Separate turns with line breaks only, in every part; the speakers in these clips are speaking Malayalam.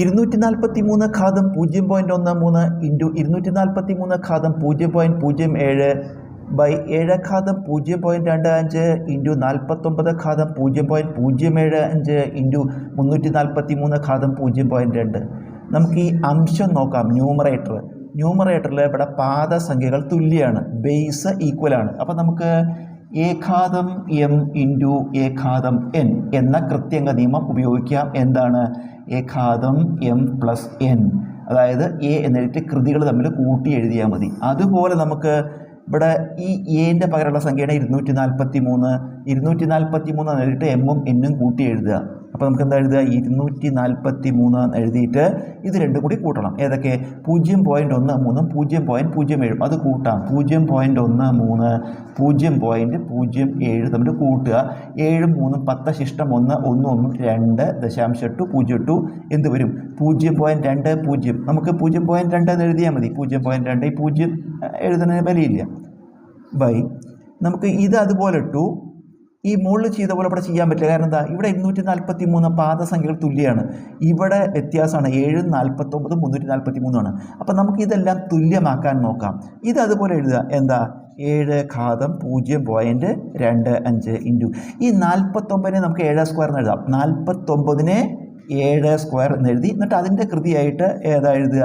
ഇരുന്നൂറ്റി നാൽപ്പത്തി മൂന്ന് ഘാതം പൂജ്യം പോയിന്റ് ഒന്ന് മൂന്ന് ഇന്റു ഇരുന്നൂറ്റി നാൽപ്പത്തി മൂന്ന് ഘാതം പൂജ്യം പോയിന്റ് പൂജ്യം ഏഴ് ബൈ ഏഴ് ഘാതം പൂജ്യം പോയിന്റ് രണ്ട് അഞ്ച് ഇന്റു നാൽപ്പത്തൊമ്പത് ഘാതം പൂജ്യം പോയിന്റ് പൂജ്യം ഏഴ് അഞ്ച് ഇന്റു മുന്നൂറ്റി നാൽപ്പത്തി മൂന്ന് ഘാതം പൂജ്യം പോയിന്റ് രണ്ട്. നമുക്ക് ഈ അംശം നോക്കാം ന്യൂമറേറ്റർ ന്യൂമറേറ്ററിൽ ഇവിടെ പാദസംഖ്യകൾ തുല്യമാണ് ബേസ് ഈക്വൽ ആണ്. അപ്പോൾ നമുക്ക് ഏഘാതം എം ഇന്റു ഏഘാതം എൻ എന്ന കൃത്യങ്ക നിയമം ഉപയോഗിക്കാം. എന്താണ്? ഏഘാതം എം പ്ലസ് എൻ. അതായത് എ എന്നിട്ട് കൃതികൾ തമ്മിൽ കൂട്ടി എഴുതിയാൽ മതി. അതുപോലെ നമുക്ക് ഇവിടെ ഈ എന്റെ പകരമുള്ള സംഖ്യയാണ് ഇരുന്നൂറ്റി നാൽപ്പത്തി മൂന്ന് ഇരുന്നൂറ്റി നാൽപ്പത്തി മൂന്ന് എന്നിട്ട് എമ്മും എന്നും കൂട്ടി എഴുതുക. അപ്പോൾ നമുക്ക് എന്താ എഴുതുക? ഇരുന്നൂറ്റി നാൽപ്പത്തി മൂന്ന് എഴുതിയിട്ട് ഇത് രണ്ടും കൂടി കൂട്ടണം. ഏതൊക്കെ? പൂജ്യം പോയിന്റ് ഒന്ന് മൂന്നും പൂജ്യം പോയിന്റ് പൂജ്യം ഏഴും. അത് കൂട്ടാം. പൂജ്യം പോയിന്റ് ഒന്ന് മൂന്ന് പൂജ്യം പോയിന്റ് പൂജ്യം ഏഴ് തമ്മിൽ കൂട്ടുക. ഏഴും മൂന്നും പത്ത് ശിഷ്ടം ഒന്ന് ഒന്ന് ഒന്നും രണ്ട് ദശാംശം എട്ട് പൂജ്യം എട്ടു എന്ത് വരും? പൂജ്യം പോയിന്റ് രണ്ട് പൂജ്യം. നമുക്ക് പൂജ്യം പോയിന്റ് രണ്ട് എന്ന് എഴുതിയാൽ മതി. പൂജ്യം പോയിന്റ് രണ്ട് ഈ പൂജ്യം എഴുതുന്നതിന് വിലയില്ല. ബൈ. നമുക്ക് ഇത് അതുപോലെ ഇട്ടു. ഈ മുകളിൽ ചെയ്ത പോലെ ഇവിടെ ചെയ്യാൻ പറ്റില്ല. കാരണം എന്താ? ഇവിടെ ഇരുന്നൂറ്റി നാൽപ്പത്തി മൂന്ന് പാദസംഖ്യകൾ തുല്യമാണ് ഇവിടെ വ്യത്യാസമാണ് ഏഴ് നാൽപ്പത്തൊമ്പത് മുന്നൂറ്റി നാൽപ്പത്തി മൂന്നാണ് അപ്പം നമുക്ക് ഇതെല്ലാം തുല്യമാക്കാൻ നോക്കാം. ഇത് അതുപോലെ എഴുതുക. എന്താ? ഏഴ് ഘാതം പൂജ്യം പോയിന്റ് രണ്ട് അഞ്ച് ഇന്റു. ഈ നാൽപ്പത്തൊമ്പതിനെ നമുക്ക് ഏഴ് സ്ക്വയർ എന്ന് എഴുതാം. നാൽപ്പത്തൊമ്പതിനെ ഏഴ് സ്ക്വയർ എന്ന് എഴുതി. എന്നിട്ട് അതിന്റെ കൃതിയായിട്ട് ഏതാ എഴുതുക?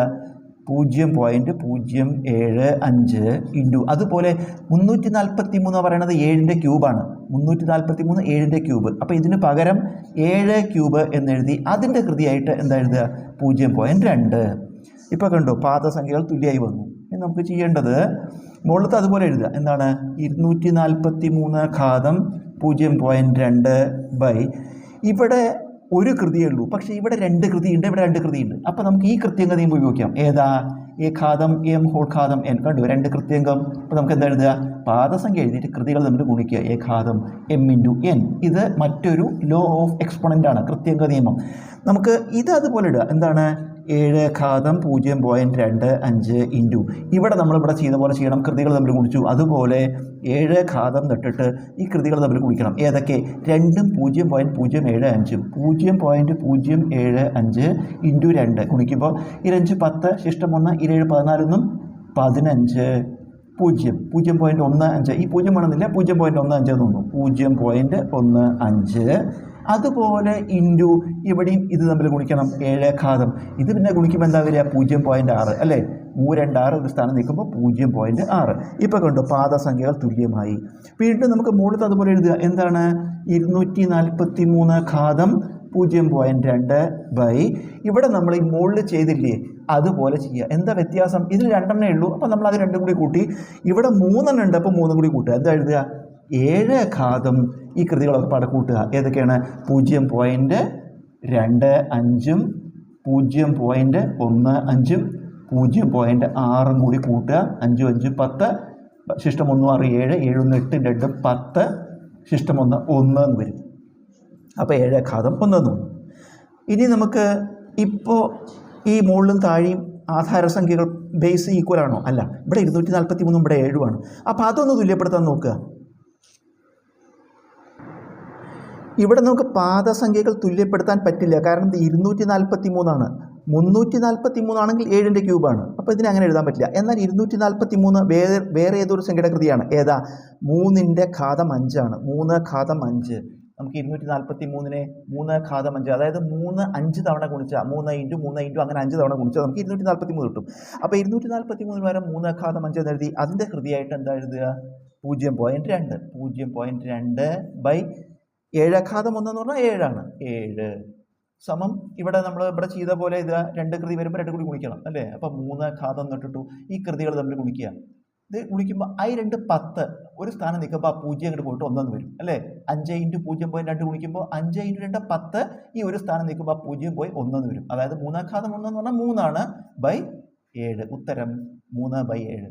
പൂജ്യം പോയിന്റ് പൂജ്യം ഏഴ് അഞ്ച് ഇന്റു അതുപോലെ മുന്നൂറ്റി നാൽപ്പത്തി മൂന്ന് പറയുന്നത് ഏഴിന്റെ ക്യൂബാണ് മുന്നൂറ്റി നാൽപ്പത്തി മൂന്ന് ഏഴിന്റെ ക്യൂബ് അപ്പോൾ ഇതിന് പകരം ഏഴ് ക്യൂബ് എന്നെഴുതി അതിന്റെ കൃതിയായിട്ട് എന്താ എഴുതുക? പൂജ്യം പോയിന്റ് രണ്ട്. ഇപ്പോൾ കണ്ടു പാദസംഖ്യകൾ തുല്യമായി വന്നു. ഇനി നമുക്ക് ചെയ്യേണ്ടത് മുകളിലത്തെ അതുപോലെ എഴുതുക. എന്താണ്? ഇരുന്നൂറ്റി നാൽപ്പത്തി മൂന്ന് ഘാതം പൂജ്യം പോയിന്റ് രണ്ട് ബൈ ഇവിടെ ഒരു കൃതിയേ ഉള്ളൂ. പക്ഷേ ഇവിടെ രണ്ട് കൃതിയുണ്ട് ഇവിടെ രണ്ട് കൃതിയുണ്ട്. അപ്പോൾ നമുക്ക് ഈ നീ ഉപയോഗിക്കാം. ഏതാ? എ ഖാദം എം ഹോൾ ഖാദം എൻ. കണ്ടു? രണ്ട് കൃത്യംഗം അപ്പോൾ നമുക്ക് എന്താ എഴുതുക? പാദസംഖ്യ എഴുതിയിട്ട് കൃതികൾ തമ്മിൽ ഗുണിക്കുക. എ ഖാദം എം ഇന്റു എൻ. ഇത് മറ്റൊരു ലോ ഓഫ് എക്സ്പൊണന്റ് ആണ് കൃത്യംഗ നിയമം. നമുക്ക് ഇത് അതുപോലെ ഇടുക. എന്താണ്? ഏഴ് ഘാതം പൂജ്യം പോയിന്റ് രണ്ട് അഞ്ച് ഇന്റു ഇവിടെ നമ്മളിവിടെ ചെയ്ത പോലെ ചെയ്യണം. കൃതികൾ തമ്മിൽ കുടിച്ചു അതുപോലെ ഏഴ് ഘാതം തൊട്ടിട്ട് ഈ കൃതികൾ തമ്മിൽ കുടിക്കണം ഏതൊക്കെ? രണ്ടും പൂജ്യം പോയിന്റ് പൂജ്യം ഏഴ് അഞ്ചും. പൂജ്യം പോയിന്റ് പൂജ്യം ഏഴ് അഞ്ച് ഇന്റു രണ്ട്. കുണിക്കുമ്പോൾ ഇരഞ്ച് പത്ത് ശിഷ്ടം ഒന്ന് ഇരേഴ് പതിനാലൊന്നും പതിനഞ്ച്. പൂജ്യം. പൂജ്യം പോയിന്റ് ഒന്ന് അഞ്ച്. ഈ പൂജ്യം വേണമെന്നില്ല. പൂജ്യം പോയിന്റ് ഒന്ന് അഞ്ച് തോന്നുന്നു പൂജ്യം പോയിന്റ് ഒന്ന് അഞ്ച്. അതുപോലെ ഇന്റു ഇവിടെയും ഇത് തമ്മിൽ ഗുണിക്കണം ഏഴ് ഘാതം. ഇത് പിന്നെ ഗുണിക്കുമ്പോൾ എന്താ വരിക? പൂജ്യം പോയിന്റ് ആറ് അല്ലേ? മൂരണ്ട് ആറ് ഒരു സ്ഥാനം നിൽക്കുമ്പോൾ പൂജ്യം പോയിന്റ് ആറ്. ഇപ്പോൾ കണ്ടു പാദസംഖ്യകൾ തുല്യമായി. വീണ്ടും നമുക്ക് മുകളിലത്തെ അതുപോലെ എഴുതുക. എന്താണ്? ഇരുന്നൂറ്റി നാൽപ്പത്തി മൂന്ന് ഘാതം പൂജ്യം പോയിന്റ് രണ്ട് ബൈ. ഇവിടെ നമ്മൾ ഈ മുകളിൽ ചെയ്തില്ലേ അതുപോലെ ചെയ്യുക. എന്താ വ്യത്യാസം? ഇതിൽ രണ്ടെണ്ണേ ഉള്ളൂ. അപ്പോൾ നമ്മൾ അത് രണ്ടും കൂടി കൂട്ടി. ഇവിടെ മൂന്നെണ്ണം ഉണ്ട് അപ്പോൾ മൂന്നും കൂടി കൂട്ടുക. എന്താ എഴുതുക? ഏഴ് ഘാതം ഈ കൃതികളൊക്കെ പാടെ കൂട്ടുക ഏതൊക്കെയാണ്? പൂജ്യം പോയിന്റ് രണ്ട് അഞ്ചും പൂജ്യം പോയിന്റ് ഒന്ന് അഞ്ചും പൂജ്യം പോയിന്റ് ആറും കൂടി കൂട്ടുക. അഞ്ചും അഞ്ചും പത്ത് ശിഷ്ടം ഒന്നും ആറ് ഏഴ് ഏഴൊന്ന് എട്ട് രണ്ട് പത്ത് ശിഷ്ടം ഒന്ന് ഒന്ന് എന്ന് വരും. അപ്പോൾ ഏഴ് ഘാതം ഒന്നെന്ന് വന്നു. ഇനി നമുക്ക് ഇപ്പോൾ ഈ മുകളിലും താഴെയും ആധാരസംഖ്യകൾ ബേസ് ഈക്വൽ ആണോ? അല്ല ഇവിടെ ഇരുന്നൂറ്റി നാൽപ്പത്തി മൂന്നും ഇവിടെ ഏഴുമാണ് അപ്പോൾ അതൊന്ന് തുല്യപ്പെടുത്താൻ നോക്കുക. ഇവിടെ നമുക്ക് പാദസംഖ്യകൾ തുല്യപ്പെടുത്താൻ പറ്റില്ല. കാരണം ഇത് ഇരുന്നൂറ്റി നാൽപ്പത്തി മൂന്നാണ് മുന്നൂറ്റി നാൽപ്പത്തി മൂന്നാണെങ്കിൽ ഏഴിന്റെ ക്യൂബാണ്. അപ്പോൾ ഇതിനെ അങ്ങനെ എഴുതാൻ പറ്റില്ല. എന്നാൽ ഇരുന്നൂറ്റി നാൽപ്പത്തി മൂന്ന് വേറെ വേറെ ഏതൊരു സംഖ്യയുടെ കൃതിയാണ്? ഏതാ? മൂന്നിന്റെ ഘാതം അഞ്ചാണ്. മൂന്ന് ഘാതം അഞ്ച്. നമുക്ക് ഇരുന്നൂറ്റി നാൽപ്പത്തി മൂന്നിനെ മൂന്ന് ഘാതം അഞ്ച്. അതായത് മൂന്ന് അഞ്ച് തവണ ഗുണിച്ചാൽ മൂന്ന് ഇന്റു മൂന്ന് ഇന്റു അങ്ങനെ അഞ്ച് തവണ ഗുണിച്ചാൽ നമുക്ക് ഇരുന്നൂറ്റി നാൽപ്പത്തി മൂന്ന് കിട്ടും. അപ്പോൾ ഇരുന്നൂറ്റി നാൽപ്പത്തി മൂന്നിന് വരെ മൂന്ന് ഘാതം അഞ്ച് എന്ന് എഴുതി അതിന്റെ കൃതിയായിട്ട് എന്താ എഴുതുക? പൂജ്യം പോയിന്റ് രണ്ട്. പൂജ്യം പോയിന്റ് രണ്ട് ബൈ ഏഴഘാതം ഒന്നെന്ന് പറഞ്ഞാൽ ഏഴാണ്. ഏഴ് സമം ഇവിടെ നമ്മൾ ഇവിടെ ചെയ്ത പോലെ ഇത് രണ്ട് കൃതി വരുമ്പോൾ രണ്ട് കൂടി ഗുണിക്കണം അല്ലേ? അപ്പം മൂന്ന് ഘാതം തൊട്ടിട്ടു ഈ കൃതികൾ തമ്മിൽ ഗുണിക്കുക. ഇത് ഗുണിക്കുമ്പോൾ ഐ രണ്ട് പത്ത് ഒരു സ്ഥാനം നിൽക്കുമ്പോൾ ആ പൂജ്യം അങ്ങോട്ട് പോയിട്ട് ഒന്നെന്ന് വരും അല്ലേ? അഞ്ച് ഇന്റു പൂജ്യം പോയി രണ്ട് ഗുണിക്കുമ്പോൾ അഞ്ച് ഇന്റു രണ്ട് പത്ത് ഈ ഒരു സ്ഥാനം നിൽക്കുമ്പോൾ ആ പൂജ്യം പോയി ഒന്നെന്ന് വരും. അതായത് മൂന്നാം ഘാതം ഒന്നെന്ന് പറഞ്ഞാൽ മൂന്നാണ് ബൈ ഏഴ്. ഉത്തരം മൂന്ന് ബൈ ഏഴ്.